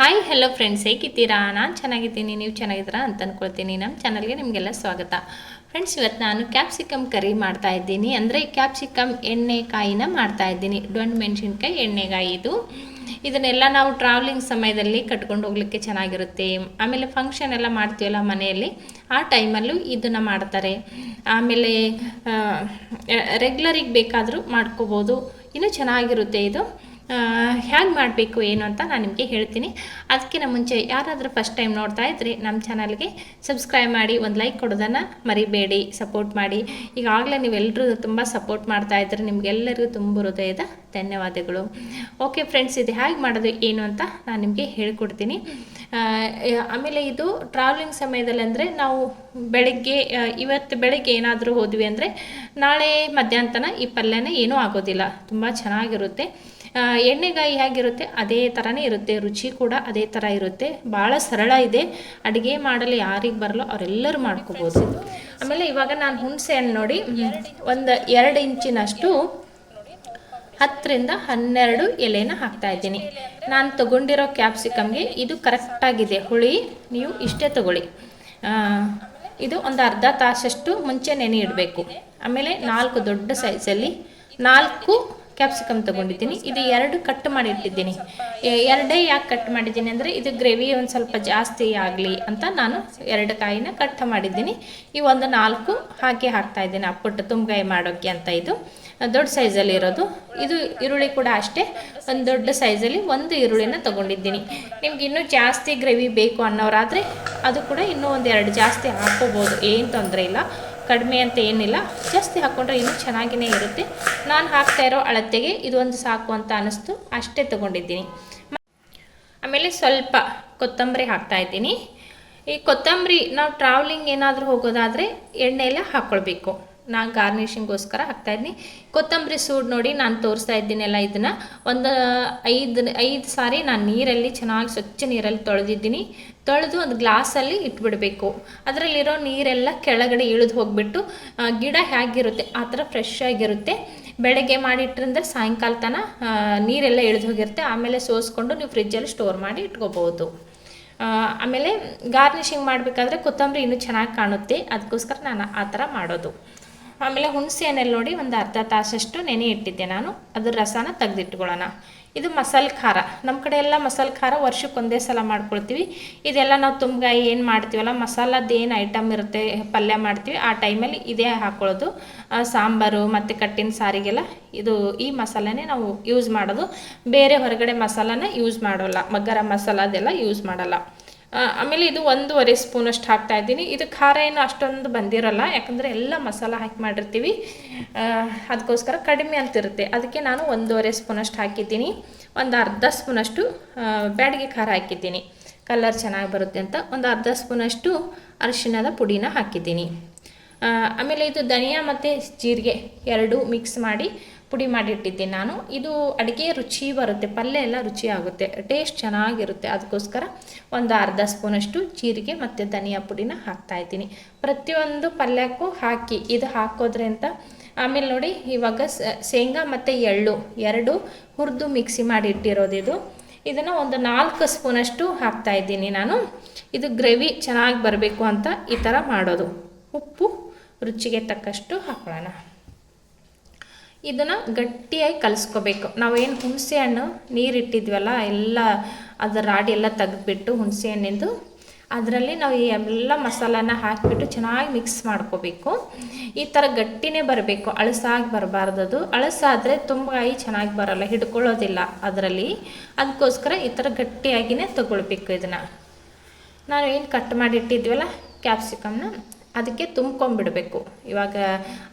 Hi hello friends ಹೇಗಿದ್ದೀರಾ? ನಾನು ಚೆನ್ನಾಗಿದ್ದೀನಿ. ನೀವು ಚೆನ್ನಾಗಿದ್ದೀರಾ ಅಂತ ಅಂದ್ಕೊಳ್ತೀನಿ ನಮ್ಮ ಚಾನಲ್ಗೆ ನಿಮಗೆಲ್ಲ ಸ್ವಾಗತ. ಫ್ರೆಂಡ್ಸ್ ಇವತ್ತು ನಾನು ಕ್ಯಾಪ್ಸಿಕಮ್ ಕರಿ ಮಾಡ್ತಾ ಇದ್ದೀನಿ. ಅಂದರೆ ಕ್ಯಾಪ್ಸಿಕಮ್ ಎಣ್ಣೆಕಾಯಿನ ಮಾಡ್ತಾ ಇದ್ದೀನಿ. ಡೊಣ್ ಮೆಣಸಿನ್ಕಾಯಿ, ಎಣ್ಣೆಕಾಯಿ ಇದು. ಇದನ್ನೆಲ್ಲ ನಾವು ಟ್ರಾವೆಲಿಂಗ್ ಸಮಯದಲ್ಲಿ ಕಟ್ಕೊಂಡು ಹೋಗ್ಲಿಕ್ಕೆ ಚೆನ್ನಾಗಿರುತ್ತೆ. ಆಮೇಲೆ ಫಂಕ್ಷನ್ ಎಲ್ಲ ಮಾಡ್ತೀವಲ್ಲ ಮನೆಯಲ್ಲಿ, ಆ ಟೈಮಲ್ಲೂ ಇದನ್ನು ಮಾಡ್ತಾರೆ. ಆಮೇಲೆ ರೆಗ್ಯುಲರಿಗೆ ಬೇಕಾದರೂ ಮಾಡ್ಕೋಬೋದು. ಇನ್ನೂ ಚೆನ್ನಾಗಿರುತ್ತೆ ಇದು. ಹೇಗೆ ಮಾಡಬೇಕು ಏನು ಅಂತ ನಾನು ನಿಮಗೆ ಹೇಳ್ತೀನಿ. ಅದಕ್ಕಿಂತ ಮುಂಚೆ ಯಾರಾದರೂ ಫಸ್ಟ್ ಟೈಮ್ ನೋಡ್ತಾ ಇದ್ರಿ ನಮ್ಮ ಚಾನಲ್ಗೆ ಸಬ್ಸ್ಕ್ರೈಬ್ ಮಾಡಿ, ಒಂದು ಲೈಕ್ ಕೊಡೋದನ್ನು ಮರಿಬೇಡಿ ಸಪೋರ್ಟ್ ಮಾಡಿ. ಈಗಾಗಲೇ ನೀವೆಲ್ಲರೂ ತುಂಬ ಸಪೋರ್ಟ್ ಮಾಡ್ತಾ ಇದ್ರೆ ನಿಮಗೆಲ್ಲರಿಗೂ ತುಂಬ ಹೃದಯದ ಧನ್ಯವಾದಗಳು. ಓಕೆ ಫ್ರೆಂಡ್ಸ್ ಇದು ಹೇಗೆ ಮಾಡೋದು ಏನು ಅಂತ ನಾನು ನಿಮಗೆ ಹೇಳ್ಕೊಡ್ತೀನಿ. ಆಮೇಲೆ ಇದು ಟ್ರಾವೆಲಿಂಗ್ ಸಮಯದಲ್ಲಿ ಅಂದರೆ ನಾವು ಬೆಳಗ್ಗೆ ಇವತ್ತು ಬೆಳಗ್ಗೆ ಏನಾದರೂ ಹೋದ್ವಿ ಅಂದರೆ ನಾಳೆ ಮಧ್ಯಾಹ್ನ ಈ ಪಲ್ಯನೇ ಏನೂ ಆಗೋದಿಲ್ಲ. ತುಂಬ ಚೆನ್ನಾಗಿರುತ್ತೆ. ಎಣ್ಣೆಗಾಯಿ ಹೇಗಿರುತ್ತೆ? ಅದೇ ಥರನೇ ಇರುತ್ತೆ. ರುಚಿ ಕೂಡ ಅದೇ ಥರ ಇರುತ್ತೆ. ಭಾಳ ಸರಳ ಇದೆ. ಅಡುಗೆ ಮಾಡಲು ಯಾರಿಗೆ ಬರಲೋ ಅವರೆಲ್ಲರೂ ಮಾಡ್ಕೋಬೋದು. ಆಮೇಲೆ ಇವಾಗ ನಾನು ಹುಣಸೆ ಹಣ್ಣು ನೋಡಿ. ಒಂದು ಎರಡು ಇಂಚಿನಷ್ಟು ಹತ್ತರಿಂದ ಹನ್ನೆರಡು ಎಲೆನ ಹಾಕ್ತಾ ಇದ್ದೀನಿ. ನಾನು ತಗೊಂಡಿರೋ ಕ್ಯಾಪ್ಸಿಕಮ್ಗೆ ಇದು ಕರೆಕ್ಟಾಗಿದೆ. ಹುಳಿ, ನೀವು ಇಷ್ಟೇ ತಗೊಳ್ಳಿ. ಇದು ಒಂದು ಅರ್ಧ ತಾಸಷ್ಟು ಮುಂಚೆ ನೆನೆ ಇಡಬೇಕು. ಆಮೇಲೆ ನಾಲ್ಕು ದೊಡ್ಡ ಸೈಜಲ್ಲಿ ನಾಲ್ಕು ಕ್ಯಾಪ್ಸಿಕಮ್ ತೊಗೊಂಡಿದ್ದೀನಿ. ಇದು ಎರಡು ಕಟ್ ಮಾಡಿ ಇಟ್ಟಿದ್ದೀನಿ ಎ- ಎರಡೇ ಯಾಕೆ ಕಟ್ ಮಾಡಿದ್ದೀನಿ ಅಂದರೆ ಇದು ಗ್ರೇವಿ ಒಂದು ಸ್ವಲ್ಪ ಜಾಸ್ತಿ ಆಗಲಿ ಅಂತ ನಾನು ಎರಡು ಕಾಯಿನ ಕಟ್ ಮಾಡಿದ್ದೀನಿ. ಈ ಒಂದು ನಾಲ್ಕು ಹಾಕಿ ಹಾಕ್ತಾ ಇದ್ದೀನಿ. ಅಪ್ಪಟ್ಟು ತುಂಬಗಾಯಿ ಮಾಡೋಕ್ಕೆ ಅಂತ ಇದು. ದೊಡ್ಡ ಸೈಜಲ್ಲಿ ಇರೋದು. ಇದು ಈರುಳ್ಳಿ ಕೂಡ ಅಷ್ಟೇ. ಒಂದು ದೊಡ್ಡ ಸೈಜಲ್ಲಿ ಒಂದು ಈರುಳ್ಳಿನ ತೊಗೊಂಡಿದ್ದೀನಿ. ನಿಮ್ಗೆ ಇನ್ನೂ ಜಾಸ್ತಿ ಗ್ರೇವಿ ಬೇಕು ಅನ್ನೋರಾದರೆ ಅದು ಕೂಡ ಇನ್ನೂ ಒಂದು ಎರಡು ಜಾಸ್ತಿ ಹಾಕೋಬೋದು ಏನು ತೊಂದರೆ ಇಲ್ಲ. ಕಡಿಮೆ ಅಂತ ಏನಿಲ್ಲ. ಜಾಸ್ತಿ ಹಾಕ್ಕೊಂಡ್ರೆ ಇನ್ನೂ ಚೆನ್ನಾಗಿಯೇ ಇರುತ್ತೆ. ನಾನು ಹಾಕ್ತಾ ಇರೋ ಅಳತೆಗೆ ಇದೊಂದು ಸಾಕು ಅಂತ ಅನ್ನಿಸ್ತು ಅಷ್ಟೇ ತೊಗೊಂಡಿದ್ದೀನಿ. ಆಮೇಲೆ ಸ್ವಲ್ಪ ಕೊತ್ತಂಬರಿ ಹಾಕ್ತಾ ಇದ್ದೀನಿ. ಈ ಕೊತ್ತಂಬರಿ ನಾವು ಟ್ರಾವೆಲಿಂಗ್ ಏನಾದರೂ ಹೋಗೋದಾದರೆ ಎಣ್ಣೆ ಎಲ್ಲ ಹಾಕ್ಕೊಳ್ಬೇಕು ನಾನು ಗಾರ್ನಿಷಿಂಗೋಸ್ಕರ ಹಾಕ್ತಾ ಇದ್ದೀನಿ ಕೊತ್ತಂಬರಿ ಸೂಡ್ ನೋಡಿ ನಾನು ತೋರಿಸ್ತಾ ಇದ್ದೀನಲ್ಲ ಇದನ್ನು. ಒಂದು ಐದು ಐದು ಸಾರಿ ನಾನು ನೀರಲ್ಲಿ ಚೆನ್ನಾಗಿ ಸ್ವಚ್ಛ ನೀರಲ್ಲಿ ತೊಳೆದಿದ್ದೀನಿ. ತೊಳೆದು ಒಂದು ಗ್ಲಾಸಲ್ಲಿ ಇಟ್ಬಿಡಬೇಕು. ಅದರಲ್ಲಿರೋ ನೀರೆಲ್ಲ ಕೆಳಗಡೆ ಇಳಿದು ಹೋಗಿಬಿಟ್ಟು ಗಿಡ ಹೇಗಿರುತ್ತೆ, ಆ ಥರ ಫ್ರೆಶ್ ಆಗಿರುತ್ತೆ. ಬೆಳಗ್ಗೆ ಮಾಡಿಟ್ರಿಂದ ಸಾಯಂಕಾಲ ತನಕ ನೀರೆಲ್ಲ ಇಳಿದು ಹೋಗಿರುತ್ತೆ. ಆಮೇಲೆ ಸೋಸ್ಕೊಂಡು ನೀವು ಫ್ರಿಜ್ಜಲ್ಲಿ ಸ್ಟೋರ್ ಮಾಡಿ ಇಟ್ಕೋಬೋದು ಆಮೇಲೆ ಗಾರ್ನಿಷಿಂಗ್ ಮಾಡಬೇಕಾದ್ರೆ ಕೊತ್ತಂಬರಿ ಇನ್ನೂ ಚೆನ್ನಾಗಿ ಕಾಣುತ್ತೆ. ಅದಕ್ಕೋಸ್ಕರ ನಾನು ಆ ಥರ ಮಾಡೋದು. ಆಮೇಲೆ ಹುಣಸೆ ಹಣ್ಣಲ್ಲಿ ನೋಡಿ ಒಂದು ಅರ್ಧ ತಾಸಷ್ಟು ನೆನೆ ಇಟ್ಟಿದ್ದೆ ನಾನು. ಅದ್ರ ರಸನ ತೆಗೆದಿಟ್ಕೊಳ್ಳೋಣ. ಇದು ಮಸಾಲೆ ಖಾರ. ನಮ್ಮ ಕಡೆ ಎಲ್ಲ ಮಸಾಲೆ ಖಾರ ವರ್ಷಕ್ಕೆ ಒಂದೇ ಸಲ ಮಾಡ್ಕೊಳ್ತೀವಿ. ಇದೆಲ್ಲ ನಾವು ತುಂಬಗಾಯಿ ಏನು ಮಾಡ್ತೀವಲ್ಲ ಮಸಾಲದ್ದು ಏನು ಐಟಮ್ ಇರುತ್ತೆ ಪಲ್ಯ ಮಾಡ್ತೀವಿ ಆ ಟೈಮಲ್ಲಿ ಇದೇ ಹಾಕ್ಕೊಳ್ಳೋದು ಆ, ಸಾಂಬಾರು ಮತ್ತು ಕಟ್ಟಿನ ಸಾರಿಗೆಲ್ಲ ಇದು ಈ ಮಸಾಲೆನೇ ನಾವು ಯೂಸ್ ಮಾಡೋದು. ಬೇರೆ ಹೊರಗಡೆ ಮಸಾಲಾನ ಯೂಸ್ ಮಾಡೋಲ್ಲ. ಮಗ್ಗರ ಮಸಾಲದೆಲ್ಲ ಯೂಸ್ ಮಾಡಲ್ಲ. ಆಮೇಲೆ ಇದು ಒಂದೂವರೆ ಸ್ಪೂನಷ್ಟು ಹಾಕ್ತಾ ಇದ್ದೀನಿ. ಇದು ಖಾರ ಏನು ಅಷ್ಟೊಂದು ಬಂದಿರಲ್ಲ, ಯಾಕಂದರೆ ಎಲ್ಲ ಮಸಾಲ ಹಾಕಿ ಮಾಡಿರ್ತೀವಿ. ಅದಕ್ಕೋಸ್ಕರ ಕಡಿಮೆ ಅಂತಿರುತ್ತೆ ಅದಕ್ಕೆ ನಾನು ಒಂದೂವರೆ ಸ್ಪೂನಷ್ಟು ಹಾಕಿದ್ದೀನಿ. ಒಂದು ಅರ್ಧ ಸ್ಪೂನಷ್ಟು ಬ್ಯಾಡಗಿ ಖಾರ ಹಾಕಿದ್ದೀನಿ. ಕಲರ್ ಚೆನ್ನಾಗಿ ಬರುತ್ತೆ ಅಂತ ಒಂದು ಅರ್ಧ ಸ್ಪೂನಷ್ಟು ಅರಿಶಿಣದ ಪುಡಿನ ಹಾಕಿದ್ದೀನಿ. ಆಮೇಲೆ ಇದು ಧನಿಯಾ ಮತ್ತು ಜೀರಿಗೆ ಎರಡು ಮಿಕ್ಸ್ ಮಾಡಿ ಪುಡಿ ಮಾಡಿಟ್ಟಿದ್ದೀನಿ ನಾನು. ಇದು ಅಡುಗೆ ರುಚಿ ಬರುತ್ತೆ, ಪಲ್ಯ ಎಲ್ಲ ರುಚಿ ಆಗುತ್ತೆ ಟೇಸ್ಟ್ ಚೆನ್ನಾಗಿರುತ್ತೆ. ಅದಕ್ಕೋಸ್ಕರ ಒಂದು ಅರ್ಧ ಸ್ಪೂನಷ್ಟು ಜೀರಿಗೆ ಮತ್ತು ಧನಿಯಾ ಪುಡಿನ ಹಾಕ್ತಾ ಇದ್ದೀನಿ. ಪ್ರತಿಯೊಂದು ಪಲ್ಯಕ್ಕೂ ಹಾಕಿ, ಇದು ಹಾಕೋದ್ರಿಂದ ಆಮೇಲೆ ನೋಡಿ, ಇವಾಗ ಶೇಂಗಾ ಮತ್ತು ಎಳ್ಳು, ಎರಡು ಹುರಿದು ಮಿಕ್ಸಿ ಮಾಡಿ ಇದು ಇದನ್ನು ಒಂದು ನಾಲ್ಕು ಸ್ಪೂನಷ್ಟು ಹಾಕ್ತಾ ಇದ್ದೀನಿ ನಾನು. ಇದು ಗ್ರೇವಿ ಚೆನ್ನಾಗಿ ಬರಬೇಕು ಅಂತ ಈ ಥರ ಮಾಡೋದು. ಉಪ್ಪು ರುಚಿಗೆ ತಕ್ಕಷ್ಟು ಹಾಕೊಳ್ಳೋಣ. ಇದನ್ನು ಗಟ್ಟಿಯಾಗಿ ಕಲಿಸ್ಕೋಬೇಕು. ನಾವೇನು ಹುಣಸೆ ಹಣ್ಣು ನೀರು ಇಟ್ಟಿದ್ವಲ್ಲ, ಎಲ್ಲ ಅದರ ರಾಡಿ ಎಲ್ಲ ತೆಗೆದ್ಬಿಟ್ಟು ಹುಣಸೆ ಹಣ್ಣಿಂದು ಅದರಲ್ಲಿ ನಾವು ಈ ಎಲ್ಲ ಮಸಾಲಾನ ಹಾಕಿಬಿಟ್ಟು ಚೆನ್ನಾಗಿ ಮಿಕ್ಸ್ ಮಾಡ್ಕೋಬೇಕು. ಈ ಥರ ಗಟ್ಟಿನೇ ಬರಬೇಕು, ಅಳಸಾಗಿ ಬರಬಾರ್ದದು ಅಳಸಾದರೆ ತುಂಬಾಯಿ ಚೆನ್ನಾಗಿ ಬರೋಲ್ಲ, ಹಿಡ್ಕೊಳ್ಳೋದಿಲ್ಲ ಅದರಲ್ಲಿ. ಅದಕ್ಕೋಸ್ಕರ ಈ ಥರ ಗಟ್ಟಿಯಾಗಿಯೇ ತಗೊಳ್ಬೇಕು ಇದನ್ನು. ನಾವು ಏನು ಕಟ್ ಮಾಡಿಟ್ಟಿದ್ವಲ್ಲ ಕ್ಯಾಪ್ಸಿಕಮ್ನ ಅದಕ್ಕೆ ತುಂಬ್ಕೊಂಬಿಡಬೇಕು ಇವಾಗ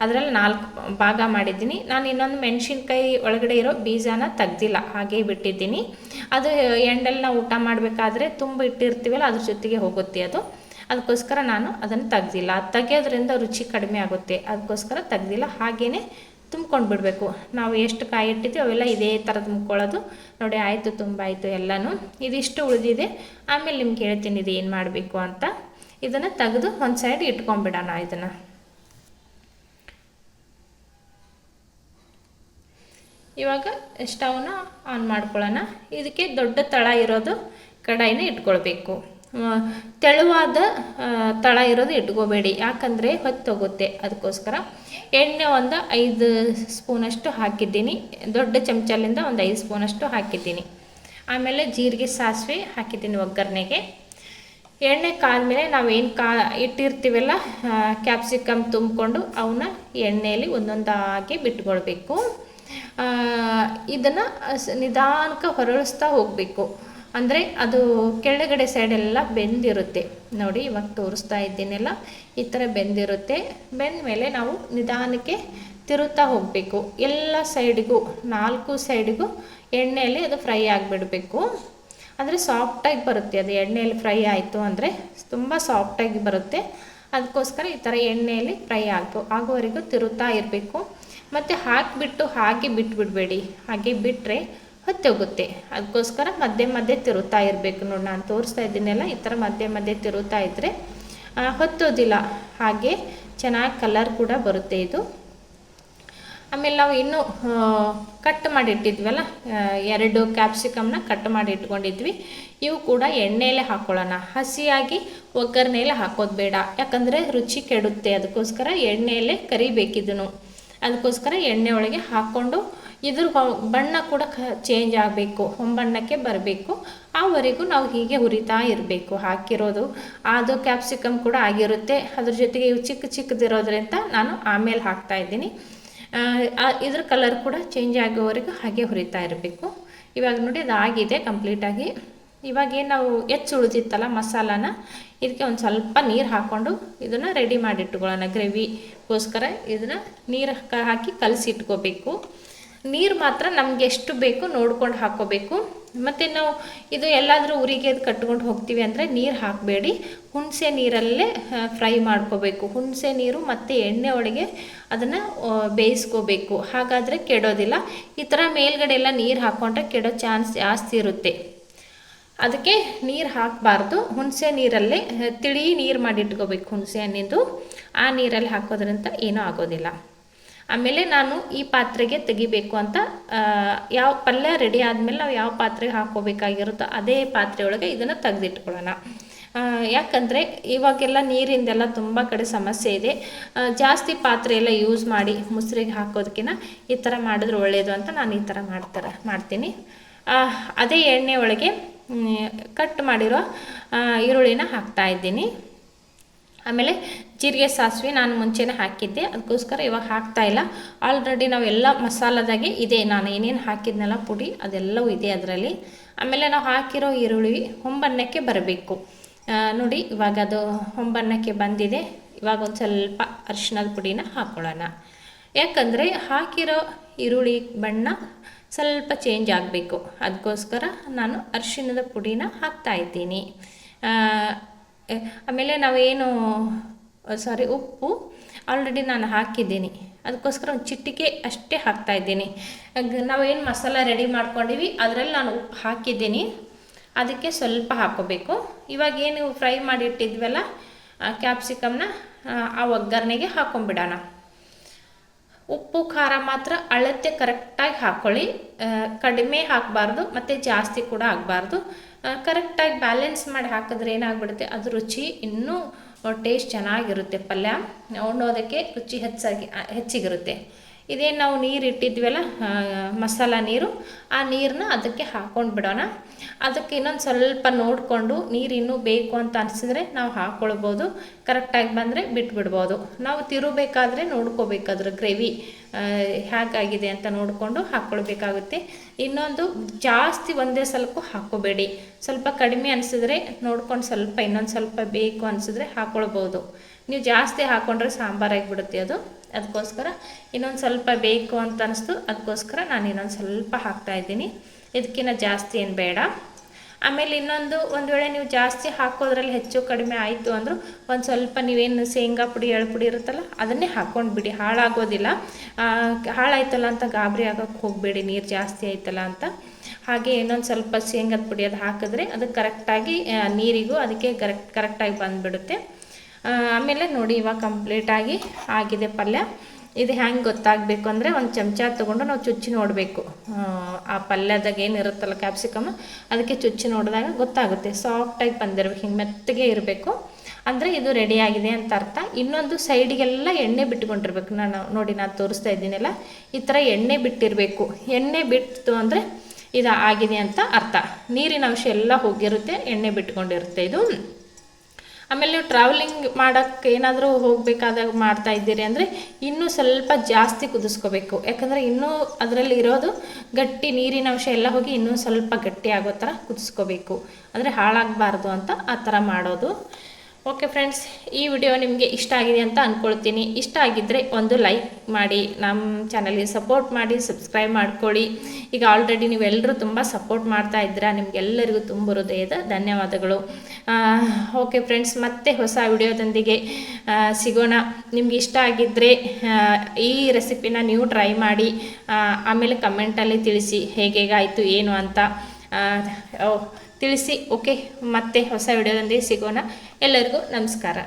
ಅದರಲ್ಲಿ ನಾಲ್ಕು ಭಾಗ ಮಾಡಿದ್ದೀನಿ. ನಾನು ಇನ್ನೊಂದು ಮೆಣಸಿನ್ಕಾಯಿ ಒಳಗಡೆ ಇರೋ ಬೀಜನ ತೆಗ್ದಿಲ್ಲ, ಹಾಗೇ ಬಿಟ್ಟಿದ್ದೀನಿ. ಅದು ಎಂಡಲ್ಲಿ ನಾವು ಊಟ ಮಾಡಬೇಕಾದ್ರೆ ತುಂಬ ಇಟ್ಟಿರ್ತೀವಲ್ಲ, ಅದ್ರ ಜೊತೆಗೆ ಹೋಗುತ್ತೆ ಅದು. ಅದಕ್ಕೋಸ್ಕರ ನಾನು ಅದನ್ನು ತೆಗ್ದಿಲ್ಲ. ಅದು ತೆಗಿಯೋದ್ರಿಂದ ರುಚಿ ಕಡಿಮೆ ಆಗುತ್ತೆ. ಅದಕ್ಕೋಸ್ಕರ ತೆಗ್ದಿಲ್ಲ ಹಾಗೇ ತುಂಬ್ಕೊಂಡು ಬಿಡಬೇಕು ನಾವು ಎಷ್ಟು ಕಾಯಿ ಇಟ್ಟಿದ್ದೀವಿ, ಅವೆಲ್ಲ ಇದೇ ಥರ ತುಂಬ್ಕೊಳ್ಳೋದು. ನೋಡಿ, ಆಯಿತು, ತುಂಬ ಆಯಿತು ಎಲ್ಲನೂ. ಇದಿಷ್ಟು ಉಳಿದಿದೆ. ಆಮೇಲೆ ನಿಮ್ಗೆ ಹೇಳ್ತೀನಿ, ಇದು ಏನು ಮಾಡಬೇಕು ಅಂತ. ಇದನ್ನು ತೆಗೆದು ಒಂದು ಸೈಡ್ ಇಟ್ಕೊಂಬಿಡೋಣ ಇದನ್ನು. ಇವಾಗ ಸ್ಟವ್ನ ಆನ್ ಮಾಡ್ಕೊಳ್ಳೋಣ. ಇದಕ್ಕೆ ದೊಡ್ಡ ತಳ ಇರೋದು ಕಡಾಯಿನ ಇಟ್ಕೊಳ್ಬೇಕು. ತೆಳುವಾದ ತಳ ಇರೋದು ಇಟ್ಕೋಬೇಡಿ. ಯಾಕಂದರೆ ಹೊತ್ತೋಗುತ್ತೆ ಅದಕ್ಕೋಸ್ಕರ ಎಣ್ಣೆ ಒಂದು ಐದು ಸ್ಪೂನಷ್ಟು ಹಾಕಿದ್ದೀನಿ. ದೊಡ್ಡ ಚಮಚಲಿಂದ ಒಂದು ಐದು ಸ್ಪೂನಷ್ಟು ಹಾಕಿದ್ದೀನಿ. ಆಮೇಲೆ ಜೀರಿಗೆ ಸಾಸಿವೆ ಹಾಕಿದ್ದೀನಿ ಒಗ್ಗರಣೆಗೆ. ಎಣ್ಣೆ ಕಾದ್ಮೇಲೆ ನಾವೇನು ಕಾ ಇಟ್ಟಿರ್ತೀವಲ್ಲ ಕ್ಯಾಪ್ಸಿಕಮ್ ತುಂಬಿಕೊಂಡು ಅವನ್ನ ಎಣ್ಣೆಯಲ್ಲಿ ಒಂದೊಂದಾಗಿ ಬಿಟ್ಕೊಳ್ಬೇಕು. ಇದನ್ನು ನಿಧಾನಕ್ಕೆ ಹೊರಳಿಸ್ತಾ ಹೋಗಬೇಕು. ಅಂದರೆ ಅದು ಕೆಳಗಡೆ ಸೈಡೆಲ್ಲ ಬೆಂದಿರುತ್ತೆ. ನೋಡಿ ಇವಾಗ ತೋರಿಸ್ತಾ ಇದ್ದೀನಲ್ಲ, ಈ ಥರ ಬೆಂದಿರುತ್ತೆ. ಬೆಂದ ಮೇಲೆ ನಾವು ನಿಧಾನಕ್ಕೆ ತಿರುತ್ತಾ ಹೋಗಬೇಕು. ಎಲ್ಲ ಸೈಡಿಗೂ ನಾಲ್ಕು ಸೈಡಿಗೂ ಎಣ್ಣೆಯಲ್ಲಿ ಅದು ಫ್ರೈ ಆಗಿಬಿಡಬೇಕು. ಅಂದರೆ ಸಾಫ್ಟಾಗಿ ಬರುತ್ತೆ. ಅದು ಎಣ್ಣೆಯಲ್ಲಿ ಫ್ರೈ ಆಯಿತು ಅಂದರೆ ತುಂಬ ಸಾಫ್ಟಾಗಿ ಬರುತ್ತೆ. ಅದಕ್ಕೋಸ್ಕರ ಈ ಥರ ಎಣ್ಣೆಯಲ್ಲಿ ಫ್ರೈ ಆಗ್ಬೋ ಆಗೋವರೆಗೂ ತಿರುತ್ತಾ ಇರಬೇಕು. ಮತ್ತು ಹಾಕಿಬಿಟ್ಟು ಹಾಗೆ ಬಿಟ್ಬಿಡಬೇಡಿ. ಹಾಗೆ ಬಿಟ್ಟರೆ ಹೊತ್ತೋಗುತ್ತೆ. ಅದಕ್ಕೋಸ್ಕರ ಮಧ್ಯೆ ಮಧ್ಯೆ ತಿರುತ್ತಾ ಇರಬೇಕು ನೋಡಿ. ನಾನು ತೋರಿಸ್ತಾ ಇದ್ದೀನಲ್ಲ, ಈ ಥರ ಮಧ್ಯೆ ಮಧ್ಯೆ ತಿರುತ್ತಾ ಇದ್ದರೆ ಹೊತ್ತೋದಿಲ್ಲ. ಹಾಗೆ ಚೆನ್ನಾಗಿ ಕಲರ್ ಕೂಡ ಬರುತ್ತೆ ಇದು. ಆಮೇಲೆ ನಾವು ಇನ್ನೂ ಕಟ್ ಮಾಡಿಟ್ಟಿದ್ವಲ್ಲ ಎರಡು ಕ್ಯಾಪ್ಸಿಕಮ್ನ ಕಟ್ ಮಾಡಿ ಇಟ್ಕೊಂಡಿದ್ವಿ ಇವು ಕೂಡ ಎಣ್ಣೆಯಲ್ಲೇ ಹಾಕ್ಕೊಳ್ಳೋಣ ಹಸಿಯಾಗಿ ಒಗ್ಗರಣೆಯಲ್ಲಿ ಹಾಕೋದು ಬೇಡ. ಯಾಕಂದರೆ ರುಚಿ ಕೆಡುತ್ತೆ. ಅದಕ್ಕೋಸ್ಕರ ಎಣ್ಣೆಯಲ್ಲೇ ಕರಿಬೇಕಿದನು ಅದಕ್ಕೋಸ್ಕರ ಎಣ್ಣೆ ಒಳಗೆ ಹಾಕ್ಕೊಂಡು ಇದ್ರ ಬಣ್ಣ ಕೂಡ ಚೇಂಜ್ ಆಗಬೇಕು. ಹೊಂಬಣ್ಣಕ್ಕೆ ಬರಬೇಕು. ಆವರೆಗೂ ನಾವು ಹೀಗೆ ಹುರಿತಾ ಇರಬೇಕು. ಹಾಕಿರೋದು ಅದು ಕ್ಯಾಪ್ಸಿಕಮ್ ಕೂಡ ಆಗಿರುತ್ತೆ. ಅದ್ರ ಜೊತೆಗೆ ಇವು ಚಿಕ್ಕ ಚಿಕ್ಕದಿರೋದ್ರಿಂದ ನಾನು ಆಮೇಲೆ ಹಾಕ್ತಾ ಇದ್ದೀನಿ. ಇದ್ರ ಕಲರ್ ಕೂಡ ಚೇಂಜ್ ಆಗೋವರೆಗೂ ಹಾಗೆ ಹುರಿತಾ ಇರಬೇಕು. ಇವಾಗ ನೋಡಿ ಅದು ಆಗಿದೆ ಕಂಪ್ಲೀಟಾಗಿ ಇವಾಗ ಏನು ನಾವು ಹೆಚ್ಚು ಉಳಿದಿತ್ತಲ್ಲ ಮಸಾಲಾನ, ಇದಕ್ಕೆ ಒಂದು ಸ್ವಲ್ಪ ನೀರು ಹಾಕ್ಕೊಂಡು ಇದನ್ನು ರೆಡಿ ಮಾಡಿ ಇಟ್ಕೊಳ್ಳೋಣ ಗ್ರೇವಿಗೋಸ್ಕರ ಇದನ್ನು ನೀರು ಹಾಕಿ ಕಲಸಿ ಇಟ್ಕೋಬೇಕು ನೀರು ಮಾತ್ರ ನಮಗೆ ಎಷ್ಟು ಬೇಕು ನೋಡ್ಕೊಂಡು ಹಾಕ್ಕೋಬೇಕು ಮತ್ತು ನಾವು ಇದು ಎಲ್ಲಾದರೂ ಉರಿಗೆ ಅದು ಕಟ್ಕೊಂಡು ಹೋಗ್ತೀವಿ ಅಂದರೆ ನೀರು ಹಾಕಬೇಡಿ. ಹುಣಸೆ ನೀರಲ್ಲೇ ಫ್ರೈ ಮಾಡ್ಕೋಬೇಕು. ಹುಣಸೆ ನೀರು ಮತ್ತು ಎಣ್ಣೆ ಒಳಗೆ ಅದನ್ನು ಬೇಯಿಸ್ಕೋಬೇಕು. ಹಾಗಾದರೆ ಕೆಡೋದಿಲ್ಲ. ಈ ಥರ ಮೇಲ್ಗಡೆ ಎಲ್ಲ ನೀರು ಹಾಕ್ಕೊಂಡ್ರೆ ಕೆಡೋ ಚಾನ್ಸ್ ಜಾಸ್ತಿ ಇರುತ್ತೆ. ಅದಕ್ಕೆ ನೀರು ಹಾಕಬಾರ್ದು. ಹುಣಸೆ ನೀರಲ್ಲೇ ತಿಳಿ ನೀರು ಮಾಡಿ ಇಟ್ಕೋಬೇಕು ಹುಣಸೆ ಹಣ್ಣಿಂದು. ಆ ನೀರಲ್ಲಿ ಹಾಕೋದ್ರಿಂದ ಏನೂ ಆಗೋದಿಲ್ಲ. ಆಮೇಲೆ ನಾನು ಈ ಪಾತ್ರೆಗೆ ತೆಗಿಬೇಕು ಅಂತ ಯಾವ ಪಲ್ಯ ರೆಡಿ ಆದಮೇಲೆ ನಾವು ಯಾವ ಪಾತ್ರೆಗೆ ಹಾಕೋಬೇಕಾಗಿರುತ್ತೋ ಅದೇ ಪಾತ್ರೆ ಒಳಗೆ ಇದನ್ನು ತೆಗೆದಿಟ್ಕೊಳ್ಳೋಣ. ಯಾಕಂದರೆ ಇವಾಗೆಲ್ಲ ನೀರಿಂದೆಲ್ಲ ತುಂಬ ಕಡೆ ಸಮಸ್ಯೆ ಇದೆ. ಜಾಸ್ತಿ ಪಾತ್ರೆ ಎಲ್ಲ ಯೂಸ್ ಮಾಡಿ ಮುಸ್ರಿಗೆ ಹಾಕೋದಕ್ಕಿಂತ ಈ ಥರ ಮಾಡಿದ್ರೆ ಒಳ್ಳೆಯದು ಅಂತ ನಾನು ಈ ಥರ ಮಾಡ್ತಾರೆ, ಮಾಡ್ತೀನಿ. ಅದೇ ಎಣ್ಣೆ ಒಳಗೆ ಕಟ್ ಮಾಡಿರೋ ಈರುಳ್ಳಿನ ಹಾಕ್ತಾ ಇದ್ದೀನಿ. ಆಮೇಲೆ ಜೀರಿಗೆ ಸಾಸಿವೆ ನಾನು ಮುಂಚೆನೇ ಹಾಕಿದ್ದೆ. ಅದಕ್ಕೋಸ್ಕರ ಇವಾಗ ಹಾಕ್ತಾ ಇಲ್ಲ. ಆಲ್ರೆಡಿ ನಾವೆಲ್ಲ ಮಸಾಲದಾಗೆ ಇದೆ. ನಾನು ಏನೇನು ಹಾಕಿದ್ನೆಲ್ಲ, ಪುಡಿ ಅದೆಲ್ಲವೂ ಇದೆ ಅದರಲ್ಲಿ. ಆಮೇಲೆ ನಾವು ಹಾಕಿರೋ ಈರುಳ್ಳಿ ಹೊಂಬಣ್ಣಕ್ಕೆ ಬರಬೇಕು. ನೋಡಿ, ಇವಾಗ ಅದು ಹೊಂಬಣ್ಣಕ್ಕೆ ಬಂದಿದೆ. ಇವಾಗ ಒಂದು ಸ್ವಲ್ಪ ಅರಿಶಿಣದ ಪುಡಿನ ಹಾಕ್ಕೊಳ್ಳೋಣ ಯಾಕಂದರೆ ಹಾಕಿರೋ ಈರುಳ್ಳಿ ಬಣ್ಣ ಸ್ವಲ್ಪ ಚೇಂಜ್ ಆಗಬೇಕು. ಅದಕ್ಕೋಸ್ಕರ ನಾನು ಅರಿಶಿಣದ ಪುಡಿನ ಹಾಕ್ತಾ ಇದ್ದೀನಿ. ಆಮೇಲೆ ನಾವೇನು ಸಾರಿ ಉಪ್ಪು ಆಲ್ರೆಡಿ ನಾನು ಹಾಕಿದ್ದೀನಿ. ಅದಕ್ಕೋಸ್ಕರ ಒಂದು ಚಿಟಿಕೆ ಅಷ್ಟೇ ಹಾಕ್ತಾಯಿದ್ದೀನಿ ನಾವೇನು ಮಸಾಲ ರೆಡಿ ಮಾಡ್ಕೊಂಡಿವಿ, ಅದರಲ್ಲಿ ನಾನು ಉಪ್ಪು ಹಾಕಿದ್ದೀನಿ. ಅದಕ್ಕೆ ಸ್ವಲ್ಪ ಹಾಕೋಬೇಕು ಇವಾಗ ಏನು ಫ್ರೈ ಮಾಡಿ ಇಟ್ಟಿದ್ವಲ್ಲ ಕ್ಯಾಪ್ಸಿಕಮ್ನ ಆ ಒಗ್ಗರಣೆಗೆ ಹಾಕೊಂಡ್ಬಿಡೋಣ. ಉಪ್ಪು, ಖಾರ ಮಾತ್ರ ಅಳತೆ ಕರೆಕ್ಟಾಗಿ ಹಾಕ್ಕೊಳ್ಳಿ ಕಡಿಮೆ ಹಾಕಬಾರ್ದು, ಮತ್ತು ಜಾಸ್ತಿ ಕೂಡ ಆಗಬಾರ್ದು. ಕರೆಕ್ಟಾಗಿ ಬ್ಯಾಲೆನ್ಸ್ ಮಾಡಿ ಹಾಕಿದ್ರೆ ಏನಾಗ್ಬಿಡುತ್ತೆ? ಅದು ರುಚಿ ಇನ್ನೂ ಟೇಸ್ಟ್ ಚೆನ್ನಾಗಿರುತ್ತೆ ಪಲ್ಯ. ಉಣ್ಣೋದಕ್ಕೆ ರುಚಿ ಹೆಚ್ಚಾಗಿ ಹೆಚ್ಚಿಗಿರುತ್ತೆ. ಇದೇನು ನಾವು ನೀರು ಇಟ್ಟಿದ್ವಲ್ಲ ಮಸಾಲ ನೀರು, ಆ ನೀರನ್ನ ಅದಕ್ಕೆ ಹಾಕ್ಕೊಂಡು ಬಿಡೋಣ. ಅದಕ್ಕೆ ಇನ್ನೊಂದು ಸ್ವಲ್ಪ ನೋಡಿಕೊಂಡು ನೀರು ಇನ್ನೂ ಬೇಕು ಅಂತ ಅನಿಸಿದ್ರೆ ನಾವು ಹಾಕ್ಕೊಳ್ಬೋದು ಕರೆಕ್ಟಾಗಿ ಬಂದರೆ ಬಿಟ್ಬಿಡ್ಬೋದು. ನಾವು ತಿರುಬೇಕಾದ್ರೆ ನೋಡ್ಕೋಬೇಕಾದ್ರೆ ಗ್ರೇವಿ ಹೇಗಾಗಿದೆ ಅಂತ ನೋಡಿಕೊಂಡು ಹಾಕ್ಕೊಳ್ಬೇಕಾಗುತ್ತೆ ಇನ್ನೊಂದು ಜಾಸ್ತಿ ಒಂದೇ ಸಲಕ್ಕೂ ಹಾಕ್ಕೋಬೇಡಿ ಸ್ವಲ್ಪ ಕಡಿಮೆ ಅನಿಸಿದ್ರೆ ನೋಡ್ಕೊಂಡು ಸ್ವಲ್ಪ ಇನ್ನೊಂದು ಸ್ವಲ್ಪ ಬೇಕು ಅನಿಸಿದ್ರೆ ಹಾಕ್ಕೊಳ್ಬೋದು ನೀವು ಜಾಸ್ತಿ ಹಾಕ್ಕೊಂಡ್ರೆ ಸಾಂಬಾರಾಗಿಬಿಡುತ್ತೆ ಅದು. ಅದಕ್ಕೋಸ್ಕರ ಇನ್ನೊಂದು ಸ್ವಲ್ಪ ಬೇಕು ಅಂತ ಅನಿಸ್ತು. ಅದಕ್ಕೋಸ್ಕರ ನಾನು ಇನ್ನೊಂದು ಸ್ವಲ್ಪ ಹಾಕ್ತಾ ಇದ್ದೀನಿ. ಇದಕ್ಕಿಂತ ಜಾಸ್ತಿ ಏನು ಬೇಡ. ಆಮೇಲೆ ಇನ್ನೊಂದು, ಒಂದು ವೇಳೆ ನೀವು ಜಾಸ್ತಿ ಹಾಕೋದ್ರಲ್ಲಿ ಹೆಚ್ಚು ಕಡಿಮೆ ಆಯಿತು ಅಂದರೂ ಒಂದು ಸ್ವಲ್ಪ ನೀವೇನು ಶೇಂಗಾ ಪುಡಿ, ಎಳ್ಳು ಪುಡಿ ಇರುತ್ತಲ್ಲ, ಅದನ್ನೇ ಹಾಕ್ಕೊಂಡು ಬಿಡಿ. ಹಾಳಾಗೋದಿಲ್ಲ. ಹಾಳಾಯ್ತಲ್ಲ ಅಂತ ಗಾಬರಿ ಆಗೋಕ್ಕೆ ಹೋಗಬೇಡಿ. ನೀರು ಜಾಸ್ತಿ ಆಯ್ತಲ್ಲ ಅಂತ. ಹಾಗೆ ಇನ್ನೊಂದು ಸ್ವಲ್ಪ ಶೇಂಗಾದ ಪುಡಿ ಅದು ಹಾಕಿದ್ರೆ ಅದು ಕರೆಕ್ಟಾಗಿ ನೀರಿಗೂ ಅದಕ್ಕೆ ಕರೆಕ್ಟ್ ಕರೆಕ್ಟಾಗಿ ಬಂದುಬಿಡುತ್ತೆ. ಆಮೇಲೆ ನೋಡಿ ಇವಾಗ ಕಂಪ್ಲೀಟಾಗಿ ಆಗಿದೆ ಪಲ್ಯ. ಇದು ಹೆಂಗೆ ಗೊತ್ತಾಗಬೇಕು ಅಂದರೆ ಒಂದು ಚಮಚ ತೊಗೊಂಡು ನಾವು ಚುಚ್ಚಿ ನೋಡಬೇಕು. ಆ ಪಲ್ಯದಾಗ ಏನಿರುತ್ತಲ್ಲ ಕ್ಯಾಪ್ಸಿಕಮ್ ಅದಕ್ಕೆ ಚುಚ್ಚಿ ನೋಡಿದಾಗ ಗೊತ್ತಾಗುತ್ತೆ. ಸಾಫ್ಟಾಗಿ ಬಂದಿರಬೇಕು, ಹಿಂಗೆ ಮೆತ್ತಗೆ ಇರಬೇಕು. ಅಂದರೆ ಇದು ರೆಡಿ ಆಗಿದೆ ಅಂತ ಅರ್ಥ. ಇನ್ನೊಂದು ಸೈಡಿಗೆಲ್ಲ ಎಣ್ಣೆ ಬಿಟ್ಕೊಂಡಿರ್ಬೇಕು. ನಾನು ನೋಡಿ, ನಾನು ತೋರಿಸ್ತಾ ಇದ್ದೀನಲ್ಲ, ಈ ಥರ ಎಣ್ಣೆ ಬಿಟ್ಟಿರಬೇಕು. ಎಣ್ಣೆ ಬಿಟ್ಟು ಅಂದರೆ ಇದು ಆಗಿದೆ ಅಂತ ಅರ್ಥ. ನೀರಿನ ಅಂಶ ಎಲ್ಲ ಹೋಗಿರುತ್ತೆ, ಎಣ್ಣೆ ಬಿಟ್ಕೊಂಡಿರುತ್ತೆ ಇದು. ಆಮೇಲೆ ನೀವು ಟ್ರಾವೆಲಿಂಗ್ ಮಾಡೋಕ್ಕೆ ಏನಾದರೂ ಹೋಗಬೇಕಾದಾಗ ಮಾಡ್ತಾ ಇದ್ದೀರಿ ಅಂದರೆ ಇನ್ನೂ ಸ್ವಲ್ಪ ಜಾಸ್ತಿ ಕುದಿಸ್ಕೋಬೇಕು. ಯಾಕಂದರೆ ಇನ್ನೂ ಅದರಲ್ಲಿ ಇರೋದು ಗಟ್ಟಿ ನೀರಿನ ಅಂಶ ಎಲ್ಲ ಹೋಗಿ ಇನ್ನೂ ಸ್ವಲ್ಪ ಗಟ್ಟಿ ಆಗೋ ಥರ ಕುದಿಸ್ಕೋಬೇಕು. ಅಂದರೆ ಹಾಳಾಗಬಾರ್ದು ಅಂತ ಆ ಥರ ಮಾಡೋದು. ಓಕೆ ಫ್ರೆಂಡ್ಸ್ ಈ ವಿಡಿಯೋ ನಿಮಗೆ ಇಷ್ಟ ಆಗಿದೆ ಅಂತ ಅಂದ್ಕೊಳ್ತೀನಿ ಇಷ್ಟ ಆಗಿದ್ದರೆ ಒಂದು ಲೈಕ್ ಮಾಡಿ ನಮ್ಮ ಚಾನಲಿಗೆ ಸಪೋರ್ಟ್ ಮಾಡಿ ಸಬ್ಸ್ಕ್ರೈಬ್ ಮಾಡ್ಕೊಳ್ಳಿ. ಈಗ ಆಲ್ರೆಡಿ ನೀವೆಲ್ಲರೂ ತುಂಬ ಸಪೋರ್ಟ್ ಮಾಡ್ತಾ ಇದ್ದೀರಾ. ನಿಮಗೆಲ್ಲರಿಗೂ ತುಂಬ ಹೃದಯದ ಧನ್ಯವಾದಗಳು. ಓಕೆ ಫ್ರೆಂಡ್ಸ್ ಮತ್ತೆ ಹೊಸ ವಿಡಿಯೋದೊಂದಿಗೆ ಸಿಗೋಣ. ನಿಮ್ಗೆ ಇಷ್ಟ ಆಗಿದ್ದರೆ ಈ ರೆಸಿಪಿನ ನೀವು ಟ್ರೈ ಮಾಡಿ ಆಮೇಲೆ ಕಮೆಂಟಲ್ಲಿ ತಿಳಿಸಿ ಹೇಗೆ ಹೇಗಾಯಿತು ಏನು ಅಂತ. ತಿಳಿಸಿ. ಓಕೆ ಮತ್ತೆ ಹೊಸ ವಿಡಿಯೋದೊಂದಿಗೆ ಸಿಗೋಣ. ಎಲ್ಲರಿಗೂ ನಮಸ್ಕಾರ.